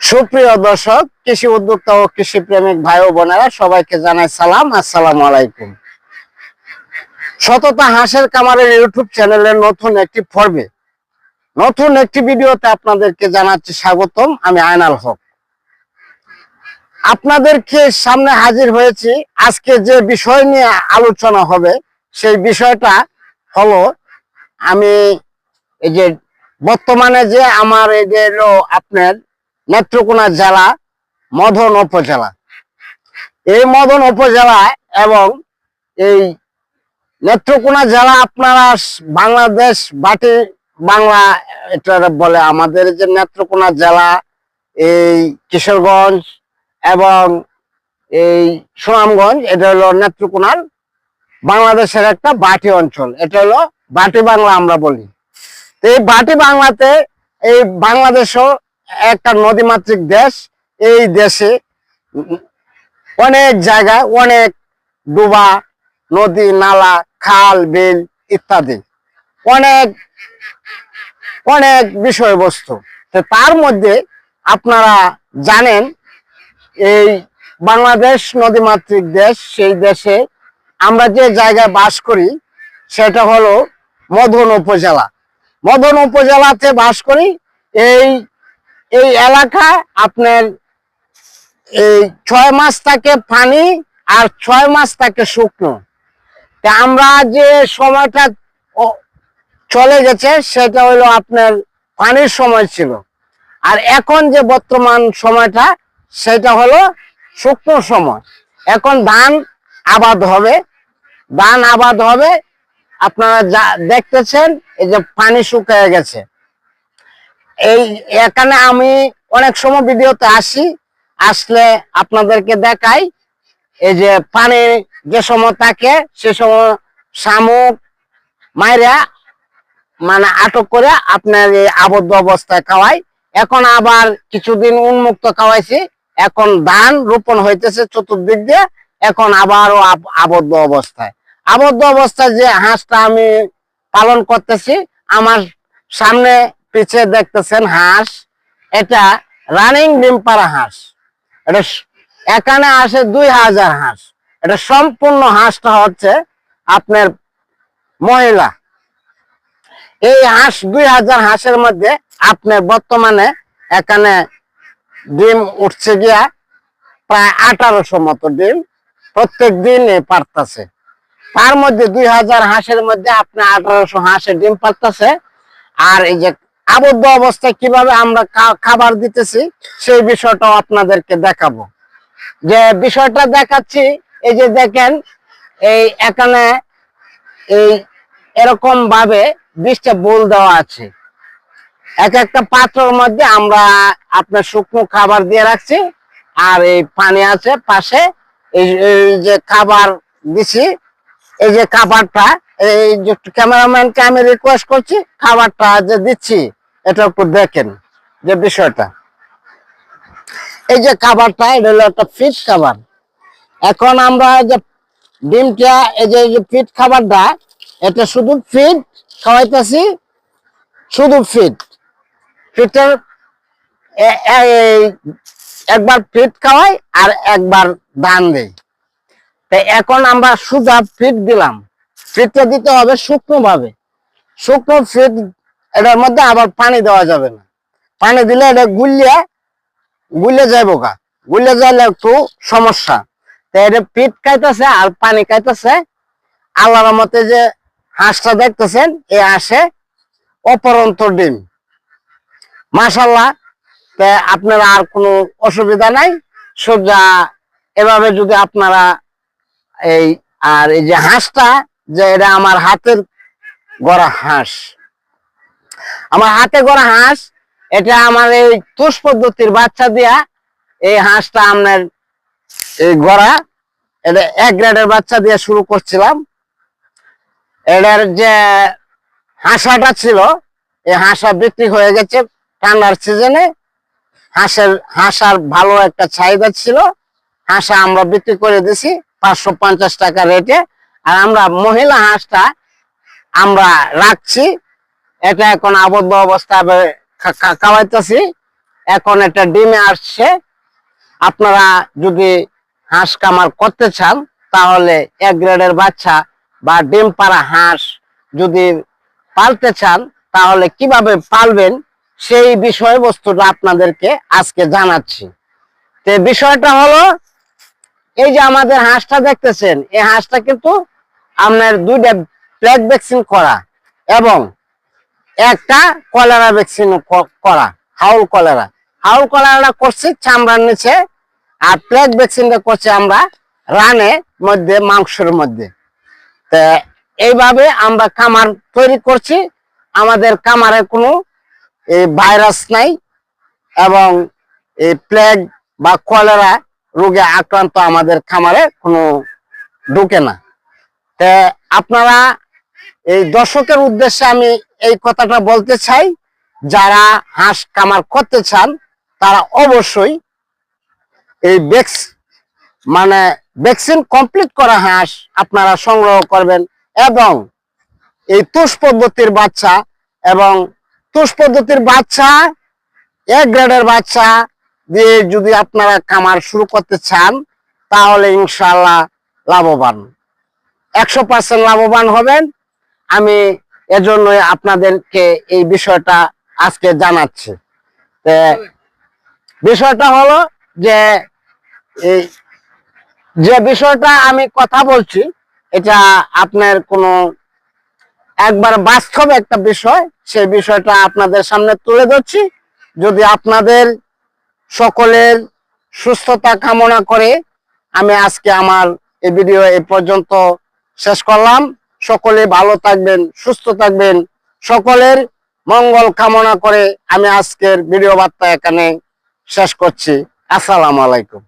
সুপ্রিয় দর্শক, কৃষি উদ্যোক্তা ও কৃষি প্রেমিক ভাই ও বোনেরা, সবাইকে জানাই সালাম, আসসালাম আলাইকুম। সততা হাঁসের কামারের ইউটিউব চ্যানেলের নতুন একটি পর্বে, নতুন একটি ভিডিওতে আপনাদেরকে জানাচ্ছি স্বাগতম, আমি আয়নাল হক। আপনাদেরকে সামনে হাজির হয়েছি, আজকে যে বিষয় নিয়ে আলোচনা হবে, সেই বিষয়টা হলো, আমি এই যে বর্তমানে যে আমার যে আপনার নেত্রকোনা জেলা মদন উপজেলা। এই মদন উপজেলা এবং এই নেত্রকোনা জেলা আপনারা বাংলাদেশ বাটি বাংলা এটা বলে আমাদের যে নেত্রকোনা জেলা, এই কিশোরগঞ্জ এবং এই সুনামগঞ্জ, এটা হলো নেত্রকোনার বাংলাদেশের একটা বাটি অঞ্চল। এটা হলো বাটি বাংলা আমরা বলি। এই বাটি বাংলাতে এই বাংলাদেশও একটা নদীমাতৃক দেশ, এই দেশে অনেক জায়গায় অনেক ডুবা, নদী, নালা, খাল, বিল ইত্যাদি। অনেক অনেক বিষয়বস্তু। তার মধ্যে আপনারা জানেন, এই বাংলাদেশ নদীমাতৃক দেশ, সেই দেশে আমরা যে জায়গায় বাস করি, সেটা হলো মদন উপজেলা। মদন উপজেলাতে বাস করি, এই এই এলাকা আপনার এই ছয় মাস থাকে পানি আর ছয় মাস থাকে শুকনো। তা আমরা যে সময়টা চলে গেছে, সেটা হলো আপনার পানির সময় ছিল। আর এখন যে বর্তমান সময়টা, সেটা হলো শুকনো সময়। এখন ধান আবাদ হবে। ধান আবাদ হবে। আপনারা যা দেখতেছেন, এই যে পানি শুকিয়ে গেছে। এই এখানে আমি অনেক সময় ভিডিওতে আসি, আসলে আপনাদেরকে দেখাই। এই যে পানি যে সময় থাকে, সে সময় শামুক মাইরা মানে আটক করে আপনার এই আবদ্ধ অবস্থায় খাওয়াই। এখন আবার কিছুদিন উন্মুক্ত খাওয়াইছি, এখন ধান রোপণ হইতেছে চতুর্দিক দিয়ে, এখন আবারও আবদ্ধ অবস্থায়। আবদ্ধ অবস্থায় যে হাঁসটা আমি পালন করতেছি, আমার সামনে পিছে দেখতেছেন হাঁস। এটা রানিং ডিম পাড়া হাঁস। এটা এখানে আসে দুই হাজার হাঁস। এটা সম্পূর্ণ হাঁসটা হচ্ছে আপনার মহিলা। এই হাঁস দুই হাজার হাঁসের মধ্যে আপনার বর্তমানে এখানে ডিম উঠছে গিয়া প্রায় আঠারোশো মতো ডিম প্রত্যেক দিন পারতাছে তার মধ্যে দুই হাজার হাঁসের মধ্যে আপনার আঠারোশো হাঁসের ডিম পারতাছে আর এই যে আবদ্ধ অবস্থায় কীভাবে আমরা খাবার দিতেছি, সেই বিষয়টাও আপনাদেরকে দেখাবো। যে বিষয়টা দেখাচ্ছি, এই যে দেখেন, এই এখানে এই এরকম ভাবে বিশটা বোল দেওয়া আছে। এক একটা পাত্রের মধ্যে আমরা আপনার শুকনো খাবার দিয়ে রাখছি, আর এই পানি আছে পাশে, এই যে খাবার দিছি, এই যে খাবারটা, এই ক্যামেরাম্যানকে আমি রিকোয়েস্ট করছি, খাবারটা যে দিচ্ছি। এটা একটু দেখেন যে বিষয়টা। এই যে খাবারটা এটা হলো একটা ফিট খাবার এখন আমরা যে ডিমটা, এই যে ফিট খাবারটা এটা শুধু ফিট খাওয়াইতেছি, শুধু ফিট ফিটের একবার ফিট খাওয়াই আর একবার ধান দেই। তো এখন আমরা সুদা ফিট দিলাম। ফিটটা দিতে হবে শুকনো ভাবে শুকনো ফিট এটার মধ্যে আবার পানি দেওয়া যাবে না। পানি দিলে এটা গুলিয়ে গুলে যাইব গা। গুলে যাইলে একটু সমস্যা। তো এটা ফিট খাইতেছে আর পানি খাইতেছে। আল্লাহর মতে যে হাঁসটা দেখতেছেন এই হাঁসে অপরন্ত ডিম। মাশাল্লাহ তে আপনারা আর কোনো অসুবিধা নাই। সোজা এভাবে যদি আপনারা এই, আর এই যে হাঁসটা, যে এটা আমার হাতের গড়া হাঁস। আমার হাতে গড়া হাঁস, এটা আমার এই তুষ পদ্ধতির বাচ্চা দিয়া এই হাঁসটা আপনার এই গড়া, এটা এক গ্রেডের বাচ্চা দিয়ে শুরু করছিলাম। এটার যে হাঁসাটা ছিল, এই হাঁসা বিক্রি হয়ে গেছে ঠান্ডার সিজনে। হাঁসের, হাঁসার ভালো একটা চাহিদা ছিল। হাঁসা আমরা বিক্রি করে দিছি পাঁচশো পঞ্চাশ টাকা রেটে। আর আমরা মহিলা হাঁসটা আমরা রাখছি। এটা এখন আবদ্ধ অবস্থায় খাওয়াইতেছি এখন একটা ডিমে আসছে। আপনারা যদি হাঁস কামার করতে চান, তাহলে এক গ্রেডের বাচ্চা বা ডিম পাড়া হাঁস যদি পালতে চান, তাহলে কীভাবে পালবেন সেই বিষয়বস্তুটা আপনাদেরকে আজকে জানাচ্ছি। তো বিষয়টা হলো, এই যে আমাদের হাঁসটা দেখতেছেন, এই হাঁসটা কিন্তু আপনার দুইটা প্লেগ ভ্যাকসিন করা এবং একটা কলেরা ভ্যাকসিন করা, হাউল কলেরা। হাউল কলেরাটা করছি চামড়ার নিচে, আর প্লেগ ভ্যাকসিনটা করছি আমরা রানে মধ্যে, মাংসের মধ্যে। তা এইভাবে আমরা কামার তৈরি করছি। আমাদের কামারে কোনো ভাইরাস নাই এবং এই প্লেগ বা কলেরা রোগে আক্রান্ত আমাদের খামারে কোনো ঢুকে না। তা আপনারা এই দর্শকের উদ্দেশ্যে আমি এই কথাটা বলতে চাই, যারা হাঁস কামার করতে চান, তারা অবশ্যই এই ভ্যাক্স মানে ভ্যাকসিন কমপ্লিট করা হাঁস আপনারা সংগ্রহ করবেন এবং এই তুষ পদ্ধতির বাচ্চা এবং তুষ পদ্ধতির বাচ্চা, এক গ্রেডের বাচ্চা দিয়ে যদি আপনারা কামার শুরু করতে চান, তাহলে ইনশাল্লাহ লাভবান। একশো পার্সেন্ট লাভবান হবেন। আমি এজন্যই আপনাদেরকে এই বিষয়টা আজকে জানাচ্ছি। বিষয়টা হলো যে, এই যে বিষয়টা আমি কথা বলছি, এটা আপনার কোনো একবার বাস্তব একটা বিষয়, সেই বিষয়টা আপনাদের সামনে তুলে ধরছি। যদি আপনাদের সকলের সুস্থতা কামনা করে আমি আজকে আমার এই ভিডিও এই পর্যন্ত শেষ করলাম। সকলে ভালো থাকবেন, সুস্থ থাকবেন। সকলের মঙ্গল কামনা করে আমি আজকের ভিডিও বার্তা এখানে শেষ করছি। আসসালাম আলাইকুম।